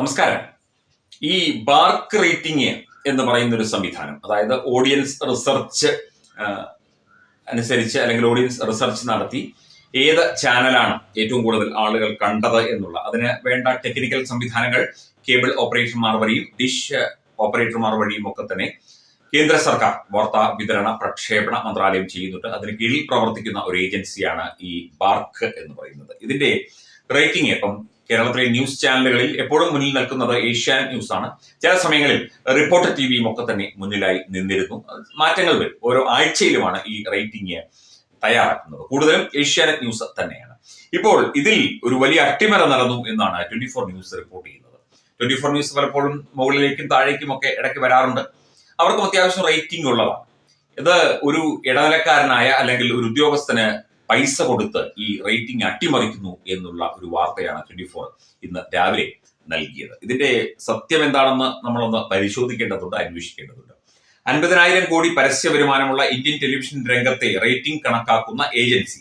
നമസ്കാരം. ഈ BARC rating എന്ന് പറയുന്ന ഒരു സംവിധാനം അതായത് ഓഡിയൻസ് റിസർച്ച് അനുസരിച്ച് അല്ലെങ്കിൽ ഓഡിയൻസ് റിസർച്ച് നടത്തി ഏത് ചാനലാണ് ഏറ്റവും കൂടുതൽ ആളുകൾ കണ്ടത് എന്നുള്ള അതിന് വേണ്ട ടെക്നിക്കൽ സംവിധാനങ്ങൾ കേബിൾ ഓപ്പറേറ്റർമാർ വഴിയും ഡിഷ് ഓപ്പറേറ്റർമാർ വഴിയും ഒക്കെ തന്നെ കേന്ദ്ര സർക്കാർ വാർത്താ വിതരണ പ്രക്ഷേപണ മന്ത്രാലയം ചെയ്യുന്നുണ്ട്. അതിന് കീഴിൽ പ്രവർത്തിക്കുന്ന ഒരു ഏജൻസിയാണ് ഈ ബാർക്ക് എന്ന് പറയുന്നത്. ഇതിന്റെ റേറ്റിംഗ് ഇപ്പം കേരളത്തിലെ ന്യൂസ് ചാനലുകളിൽ എപ്പോഴും മുന്നിൽ നിൽക്കുന്നത് ഏഷ്യാനെറ്റ് ന്യൂസ് ആണ് ചില സമയങ്ങളിൽ റിപ്പോർട്ടർ ടി വിയും ഒക്കെ തന്നെ മുന്നിലായി നിന്നിരുന്നു. മാറ്റങ്ങൾ വരും. ഓരോ ആഴ്ചയിലുമാണ് ഈ റേറ്റിംഗ് തയ്യാറാക്കുന്നത്. കൂടുതലും ഏഷ്യാനെറ്റ് ന്യൂസ് തന്നെയാണ്. ഇപ്പോൾ ഇതിൽ ഒരു വലിയ അട്ടിമറ നടന്നു എന്നാണ് ട്വന്റി ഫോർ ന്യൂസ് റിപ്പോർട്ട് ചെയ്യുന്നത്. ട്വന്റി ഫോർ ന്യൂസ് പലപ്പോഴും മുകളിലേക്കും താഴേക്കും ഒക്കെ ഇടയ്ക്ക് വരാറുണ്ട്. അവർക്കും അത്യാവശ്യം റേറ്റിംഗ് ഉള്ളതാണ്. ഇത് ഒരു ഇടനിലക്കാരനായ അല്ലെങ്കിൽ ഒരു ഉദ്യോഗസ്ഥന് പൈസ കൊടുത്ത് ഈ റേറ്റിംഗ് അട്ടിമറിക്കുന്നു എന്നുള്ള ഒരു വാർത്തയാണ് ട്വന്റി ഫോർ ഇന്ന് രാവിലെ നൽകിയത്. ഇതിന്റെ സത്യം എന്താണെന്ന് നമ്മളൊന്ന് പരിശോധിക്കേണ്ടതുണ്ട് അന്വേഷിക്കേണ്ടതുണ്ട്. അൻപതിനായിരം കോടി പരസ്യ വരുമാനമുള്ള ഇന്ത്യൻ ടെലിവിഷൻ രംഗത്തെ റേറ്റിംഗ് കണക്കാക്കുന്ന ഏജൻസി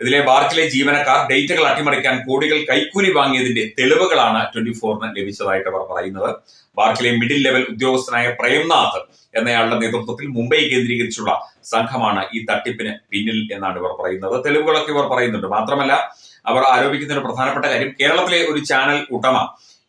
ഇതിലെ ബാർക്കിലെ ജീവനക്കാർ ഡേറ്റകൾ അട്ടിമറിക്കാൻ കോടികൾ കൈക്കൂലി വാങ്ങിയതിന്റെ തെളിവുകളാണ് ട്വന്റി ഫോറിന് ലഭിച്ചതായിട്ട് അവർ പറയുന്നത്. ബാർക്കിലെ മിഡിൽ ലെവൽ ഉദ്യോഗസ്ഥനായ പ്രേംനാഥ് എന്നയാളുടെ നേതൃത്വത്തിൽ മുംബൈ കേന്ദ്രീകരിച്ചുള്ള സംഘമാണ് ഈ തട്ടിപ്പിന് പിന്നിൽ എന്നാണ് ഇവർ പറയുന്നത്. തെളിവുകളൊക്കെ ഇവർ പറയുന്നുണ്ട്. മാത്രമല്ല അവർ ആരോപിക്കുന്ന ഒരു പ്രധാനപ്പെട്ട കാര്യം കേരളത്തിലെ ഒരു ചാനൽ ഉടമ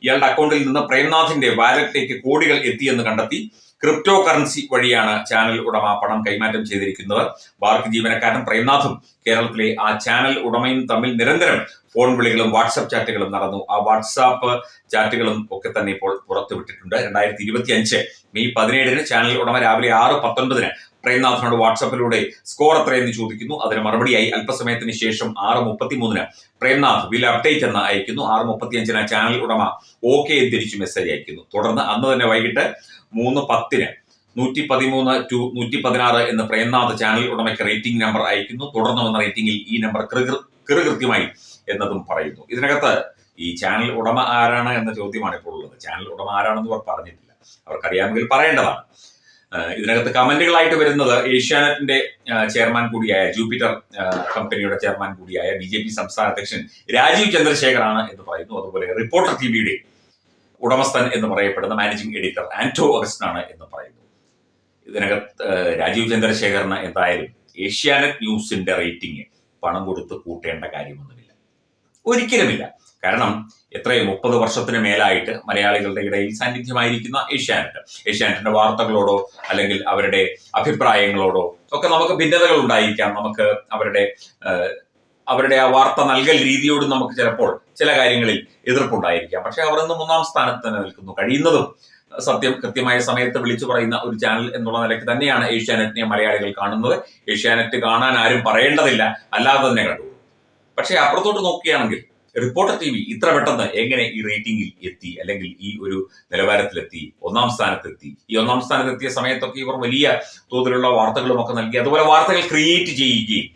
ഇയാളുടെ അക്കൗണ്ടിൽ നിന്ന് പ്രേംനാഥിന്റെ വാലറ്റിലേക്ക് കോടികൾ എത്തിയെന്ന് കണ്ടെത്തി. ക്രിപ്റ്റോ കറൻസി വഴിയാണ് ചാനൽ ഉടമ പണം കൈമാറ്റം ചെയ്തിരിക്കുന്നത്. ബാർക്ക് ജീവനക്കാരൻ പ്രേംനാഥും കേരളത്തിലെ ആ ചാനൽ ഉടമയും തമ്മിൽ നിരന്തരം ഫോൺ വിളികളും വാട്സപ്പ് ചാറ്റുകളും നടന്നു. ആ വാട്സാപ്പ് ചാറ്റുകളും ഒക്കെ തന്നെ ഇപ്പോൾ പുറത്തുവിട്ടിട്ടുണ്ട്. രണ്ടായിരത്തി ഇരുപത്തി അഞ്ച് മെയ് പതിനേഴിന് ചാനൽ ഉടമ രാവിലെ ആറ് പത്തൊൻപതിന് പ്രേംനാഥിനോട് വാട്സാപ്പിലൂടെ സ്കോർ എത്രയെന്ന് ചോദിക്കുന്നു. അതിന് മറുപടിയായി അല്പസമയത്തിന് ശേഷം ആറ് മുപ്പത്തിമൂന്നിന് പ്രേംനാഥ് വിൽ അപ്ഡേറ്റ് എന്ന് അയക്കുന്നു. ആറ് മുപ്പത്തിയഞ്ചിന് ചാനൽ ഉടമ ഓക്കെ തിരിച്ചു മെസ്സേജ് അയക്കുന്നു. തുടർന്ന് അന്ന് തന്നെ വൈകിട്ട് മൂന്ന് പത്തിന് നൂറ്റി പതിമൂന്ന് ടു നൂറ്റി പതിനാറ് എന്ന് പ്രേംനാഥ് ചാനൽ ഉടമയ്ക്ക് റേറ്റിംഗ് നമ്പർ അയക്കുന്നു. തുടർന്ന് വന്ന റേറ്റിംഗിൽ ഈ നമ്പർ കൃകൃത്യമായി എന്നതും പറയുന്നു. ഇതിനകത്ത് ഈ ചാനൽ ഉടമ ആരാണ് എന്ന ചോദ്യമാണ് ഇപ്പോൾ ഉള്ളത്. ചാനൽ ഉടമ ആരാണെന്ന് അവർ പറഞ്ഞിട്ടില്ല. അവർക്കറിയാമെങ്കിൽ പറയേണ്ടതാണ്. ഇതിനകത്ത് കമന്റുകളായിട്ട് വരുന്നത് ഏഷ്യാനെറ്റിന്റെ ചെയർമാൻ കൂടിയായ ജൂപ്പിറ്റർ കമ്പനിയുടെ ചെയർമാൻ കൂടിയായ ബി ജെ പി സംസ്ഥാന അധ്യക്ഷൻ രാജീവ് ചന്ദ്രശേഖറാണ് എന്ന് പറയുന്നു. അതുപോലെ റിപ്പോർട്ടർ ടി വിയുടെ ഉടമസ്ഥൻ എന്ന് പറയപ്പെടുന്ന മാനേജിംഗ് എഡിറ്റർ ആന്റോ അഗസ്റ്റിനാണ് എന്ന് പറയുന്നു. ഇതിനകത്ത് രാജീവ് ചന്ദ്രശേഖറിന് എന്തായാലും ഏഷ്യാനെറ്റ് ന്യൂസിന്റെ റേറ്റിംഗ് പണം കൊടുത്ത് കൂട്ടേണ്ട കാര്യമൊന്നുമില്ല. ഒരിക്കലുമില്ല. കാരണം എത്രയും മുപ്പത് വർഷത്തിന് മേലായിട്ട് മലയാളികളുടെ ഇടയിൽ സാന്നിധ്യമായിരിക്കുന്ന ഏഷ്യാനെറ്റ്. ഏഷ്യാനെറ്റിന്റെ വാർത്തകളോടോ അല്ലെങ്കിൽ അവരുടെ അഭിപ്രായങ്ങളോടോ ഒക്കെ നമുക്ക് ഭിന്നതകൾ ഉണ്ടായിരിക്കാം. നമുക്ക് അവരുടെ അവരുടെ ആ വാർത്ത നൽകൽ രീതിയോട് നമുക്ക് ചിലപ്പോൾ ചില കാര്യങ്ങളിൽ എതിർപ്പുണ്ടായിരിക്കാം. പക്ഷെ അവർ ഇന്ന് മൂന്നാം സ്ഥാനത്ത് തന്നെ നിൽക്കുന്നു. കഴിയുന്നതും സത്യം കൃത്യമായ സമയത്ത് വിളിച്ചു പറയുന്ന ഒരു ചാനൽ എന്നുള്ള നിലയ്ക്ക് തന്നെയാണ് ഏഷ്യാനെറ്റിനെ മലയാളികൾ കാണുന്നത്. ഏഷ്യാനെറ്റ് കാണാൻ ആരും പറയേണ്ടതില്ല. അല്ലാതെ തന്നെ കണ്ടു. പക്ഷെ അപ്പുറത്തോട്ട് നോക്കുകയാണെങ്കിൽ റിപ്പോർട്ടർ ടി വി ഇത്ര പെട്ടെന്ന് എങ്ങനെ ഈ റേറ്റിംഗിൽ എത്തി അല്ലെങ്കിൽ ഈ ഒരു നിലവാരത്തിലെത്തി ഒന്നാം സ്ഥാനത്തെത്തി ഈ ഒന്നാം സ്ഥാനത്തെത്തിയ സമയത്തൊക്കെ ഇവർ വലിയ തോതിലുള്ള വാർത്തകളും ഒക്കെ നൽകി അതുപോലെ വാർത്തകൾ ക്രിയേറ്റ് ചെയ്യുകയും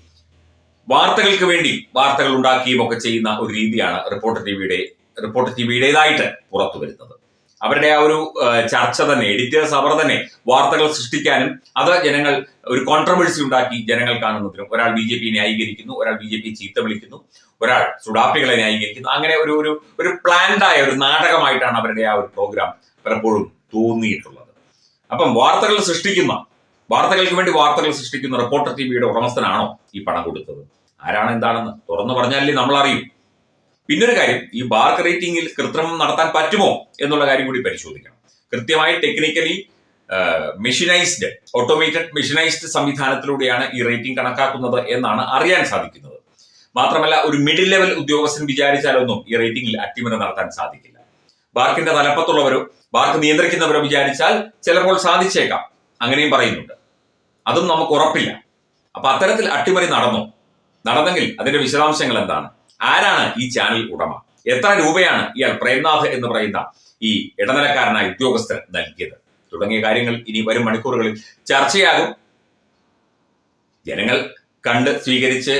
വാർത്തകൾക്ക് വേണ്ടി വാർത്തകൾ ഉണ്ടാക്കുകയും ഒക്കെ ചെയ്യുന്ന ഒരു രീതിയാണ് റിപ്പോർട്ടർ ടി വിയുടെ റിപ്പോർട്ടർ ടി വിയുടേതായിട്ട് പുറത്തു വരുന്നത് അവരുടെ ആ ഒരു ചർച്ച തന്നെ എഡിറ്റേഴ്സ് അവർ തന്നെ വാർത്തകൾ സൃഷ്ടിക്കാനും അത് ജനങ്ങൾ ഒരു കോൺട്രവേഴ്സി ഉണ്ടാക്കി ജനങ്ങൾ കാണുന്നതിനും ഒരാൾ ബി ജെ പി ന്യായീകരിക്കുന്നു ഒരാൾ ബി ജെ പി ചീത്ത വിളിക്കുന്നു ഒരാൾ സുഡാപ്പികളെ ന്യായീകരിക്കുന്നു അങ്ങനെ ഒരു ഒരു ഒരു പ്ലാൻഡായ ഒരു നാടകമായിട്ടാണ് അവരുടെ ആ ഒരു പ്രോഗ്രാം പലപ്പോഴും തോന്നിയിട്ടുള്ളത്. അപ്പം വാർത്തകൾ സൃഷ്ടിക്കുന്ന വാർത്തകൾക്ക് വേണ്ടി വാർത്തകൾ സൃഷ്ടിക്കുന്ന റിപ്പോർട്ടർ ടി വിയുടെ ഉടമസ്ഥനാണോ ഈ പണം കൊടുത്തത്? ആരാണ് എന്താണെന്ന് തുറന്നു പറഞ്ഞാലേ നമ്മൾ അറിയും പിന്നൊരു കാര്യം ഈ ബാർക്ക് റേറ്റിംഗിൽ കൃത്രിമം നടത്താൻ പറ്റുമോ എന്നുള്ള കാര്യം കൂടി പരിശോധിക്കണം. കൃത്യമായി ടെക്നിക്കലി മെഷീനൈസ്ഡ് ഓട്ടോമേറ്റഡ് മെഷീനൈസ്ഡ് സംവിധാനത്തിലൂടെയാണ് ഈ റേറ്റിംഗ് കണക്കാക്കുന്നത് എന്നാണ് അറിയാൻ സാധിക്കുന്നത്. മാത്രമല്ല ഒരു മിഡിൽ ലെവൽ ഉദ്യോഗസ്ഥൻ വിചാരിച്ചാലൊന്നും ഈ റേറ്റിംഗിൽ അട്ടിമറി നടത്താൻ സാധിക്കില്ല. ബാർക്കിന്റെ തലപ്പത്തുള്ളവരോ ബാർക്ക് നിയന്ത്രിക്കുന്നവരോ വിചാരിച്ചാൽ ചിലപ്പോൾ സാധിച്ചേക്കാം. അങ്ങനെയും പറയുന്നുണ്ട്. അതും നമുക്ക് ഉറപ്പില്ല. അപ്പൊ അത്തരത്തിൽ അട്ടിമറി നടന്നു? നടന്നെങ്കിൽ അതിന്റെ വിശദാംശങ്ങൾ എന്താണ്? ആരാണ് ഈ ചാനൽ ഉടമ? എത്ര രൂപയാണ് ഇയാൾ പ്രേംനാഥ് എന്ന് പറയുന്ന ഈ ഇടനിലക്കാരനായ ഉദ്യോഗസ്ഥൻ നൽകിയത്? തുടങ്ങിയ കാര്യങ്ങൾ ഇനി വരും മണിക്കൂറുകളിൽ ചർച്ചയാകും. ജനങ്ങൾ കണ്ട് സ്വീകരിച്ച്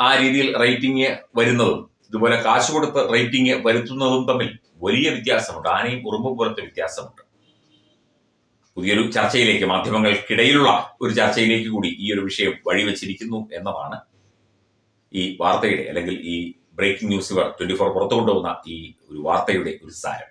ആ രീതിയിൽ റേറ്റിംഗ് വരുന്നതും ഇതുപോലെ കാശ് കൊടുത്ത് റേറ്റിംഗ് വരുത്തുന്നതും തമ്മിൽ വലിയ വ്യത്യാസമുണ്ട്. ആനയും ഉറുമ്പും പോലത്തെ വ്യത്യാസമുണ്ട്. പുതിയൊരു ചർച്ചയിലേക്ക് മാധ്യമങ്ങൾക്കിടയിലുള്ള ഒരു ചർച്ചയിലേക്ക് കൂടി ഈ ഒരു വിഷയം വഴിവെച്ചിരിക്കുന്നു എന്നതാണ് ഈ വാർത്തയുടെ അല്ലെങ്കിൽ ഈ ബ്രേക്കിംഗ് ന്യൂസ് ഇവർ ട്വന്റി ഫോർ പുറത്തു ഈ ഒരു വാർത്തയുടെ ഒരു സാരം.